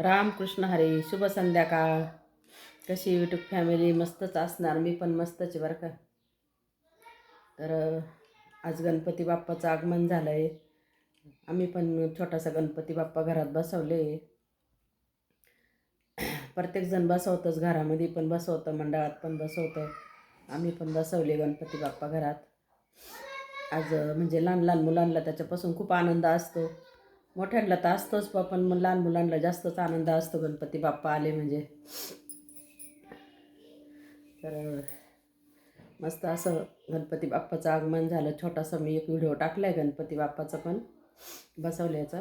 रामकृष्ण हरी शुभ संध्याकाळ. कशी युट्यूब फॅमिली मस्तच असणार. मी पण मस्तच बरं का. तर आज गणपती बाप्पाचं आगमन झालं आहे आम्ही पण छोटासा गणपती बाप्पा घरात बसवले. प्रत्येकजण बसवतंच. घरामध्ये पण बसवतं मंडळात पण बसवतं. आम्ही पण बसवले गणपती बाप्पा घरात. आज म्हणजे लहान लहान मुलांना त्याच्यापासून खूप आनंद असतो. मोठ्यांना तर असतोच बा पण मग लहान मुलांना जास्तच आनंद असतो गणपती बाप्पा आले म्हणजे. तर मस्त असं गणपती बाप्पाचं आगमन झालं. छोटासा मी एक व्हिडिओ टाकला आहे गणपती बाप्पाचा पण बसवल्याचा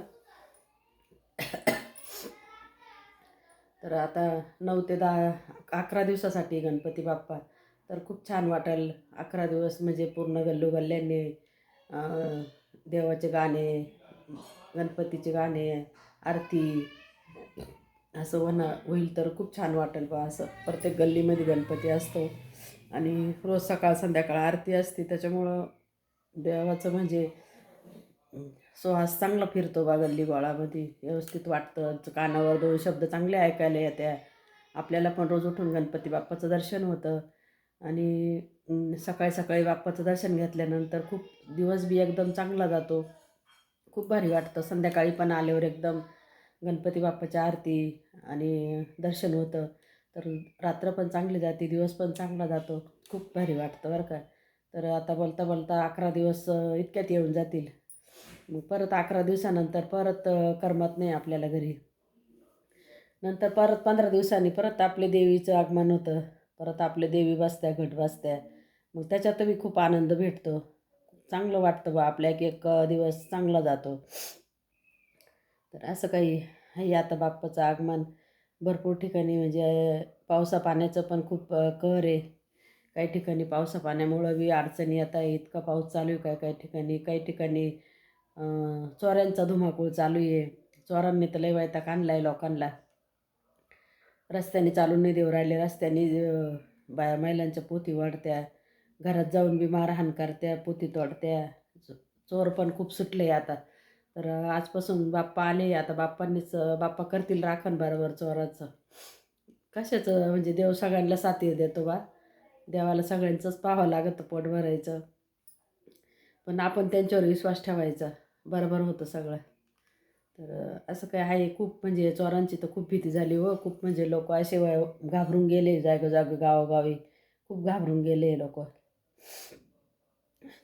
तर आता नऊ ते दहा अकरा दिवसासाठी गणपती बाप्पा. तर खूप छान वाटेल. अकरा दिवस म्हणजे पूर्ण गल्लू गल्ल्यांनी देवाचे गाणे गणपतीचे गाणे आरती असं होणार होईल तर खूप छान वाटेल बा असं प्रत्येक गल्लीमध्ये गणपती असतो. आणि रोज सकाळ संध्याकाळ आरती असते त्याच्यामुळं देवाचं म्हणजे सुहास चांगला फिरतो बा गल्ली गोळामध्ये. व्यवस्थित वाटतं कानावर दोन शब्द चांगले ऐकायला येत्या. आपल्याला पण रोज उठून गणपती बाप्पाचं दर्शन होतं. आणि सकाळी सकाळी बाप्पाचं दर्शन घेतल्यानंतर खूप दिवस बी एकदम चांगला जातो. खूप भारी वाटतं. संध्याकाळी पण आल्यावर एकदम गणपती बाप्पाची आरती आणि दर्शन होतं. तर रात्र पण चांगली जाते दिवस पण चांगला जातो. खूप भारी वाटतं बरं का. तर आता बोलता बोलता अकरा दिवस इतक्यात येऊन जातील. मग परत अकरा दिवसानंतर परत करमत नाही आपल्याला घरी. नंतर परत पंधरा दिवसांनी परत आपले देवीचं आगमन होतं. परत आपले देवी बसत्या घट बसत्या. मग त्याच्यातही खूप आनंद भेटतो. चांगलं वाटतं बा आपल्या एक एक दिवस चांगला जातो. तर असं काही हे आता बाप्पाचं आगमन. भरपूर ठिकाणी म्हणजे पावसा पाण्याचं पण खूप कर कहर आहे. काही ठिकाणी पावसा पाण्यामुळं बी अडचणी आता इतका पाऊस चालू आहे काय काही ठिकाणी काही ठिकाणी चोऱ्यांचा धुमाकूळ चालू आहे. चोरांनी तर लय वैताग आणला आहे लोकांना. रस्त्याने चालून नाही देऊ राहिले. रस्त्याने अं, बाया महिलांच्या पोती वाढत्या. घरात जाऊन बी मारहाण करत्या पोती तोडत्या. चो- चोर पण खूप सुटले आता. तर आजपासून बाप्पा आले. आता बाप्पांनीच बाप्पा करतील राखण बरोबर चोराचं. कशाचं? म्हणजे देव सगळ्यांना साथी देतो बा. देवाला सगळ्यांचंच पाहावं लागतं पोट भरायचं. पण आपण त्यांच्यावर विश्वास ठेवायचा. बरोबर होतं सगळं. तर असं काय आहे खूप. म्हणजे चोरांची तर खूप भीती झाली व खूप म्हणजे लोक असे घाबरून गेले. जागोजागी गावोगावी खूप घाबरून गेले लोक.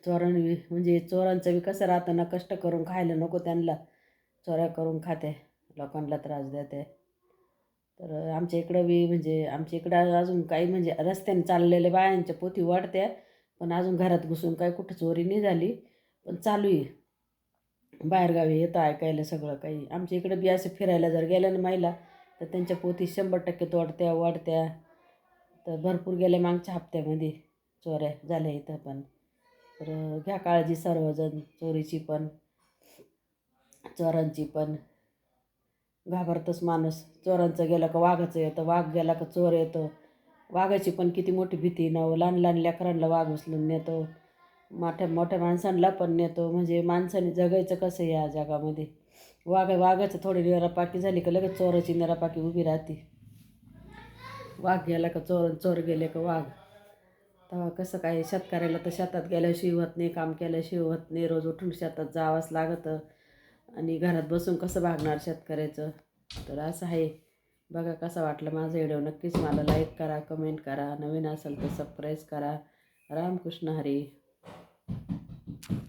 चोरांनी म्हणजे चोरांचं बी कसं कष्ट करून खायला नको त्यांना. चोऱ्या करून खाते लोकांना त्रास देते. तर आमच्या इकडं बी म्हणजे आमच्या इकडं अजून काही म्हणजे रस्त्याने चाललेल्या बायांच्या पोथी वाढत्या पण अजून घरात घुसून काही कुठं चोरी नाही झाली. पण चालू आहे. बाहेरगावी येतं ऐकायला सगळं काही. आमच्या इकडं बी असं फिरायला जर गेल्या ना महिला तर त्यांच्या पोथी शंभर टक्के तोडत्या वाढत्या. तर भरपूर गेल्या मागच्या हप्त्यामध्ये चोऱ्या झाल्या इथं पण. तर घ्या काळजी सर्वजण चोरीची पण चोरांची पण. घाबरतंच माणूस. चोरांचं गेलं का वाघाचं येतं वाघ गेला का चोर येतो. वाघाची पण किती मोठी भीती ना हो. लहान लहान लेकरांना वाघ उचलून नेतो. मोठ्या मोठ्या माणसांना पण नेतो. म्हणजे माणसाने जगायचं कसं या जगामध्ये? वाघ वाघाचं थोडी निरापाकी झाली का लगेच चोराची निरापाकी उभी राहते. वाघ गेला का चोर चोर गेले का वाघ? तेव्हा कसं काय शेतकऱ्याला तर शेतात गेल्याशिवाय होत नाही काम केल्याशिवाय होत नाही रोज उठून शेतात जावंच लागतं. आणि घरात बसून कसं भागणार शेतकऱ्याचं? तर असं आहे. बघा कसा वाटलं माझा व्हिडिओ नक्कीच मला लाईक करा कमेंट करा. नवीन असेल तर सबस्क्राईब करा. रामकृष्ण हरी.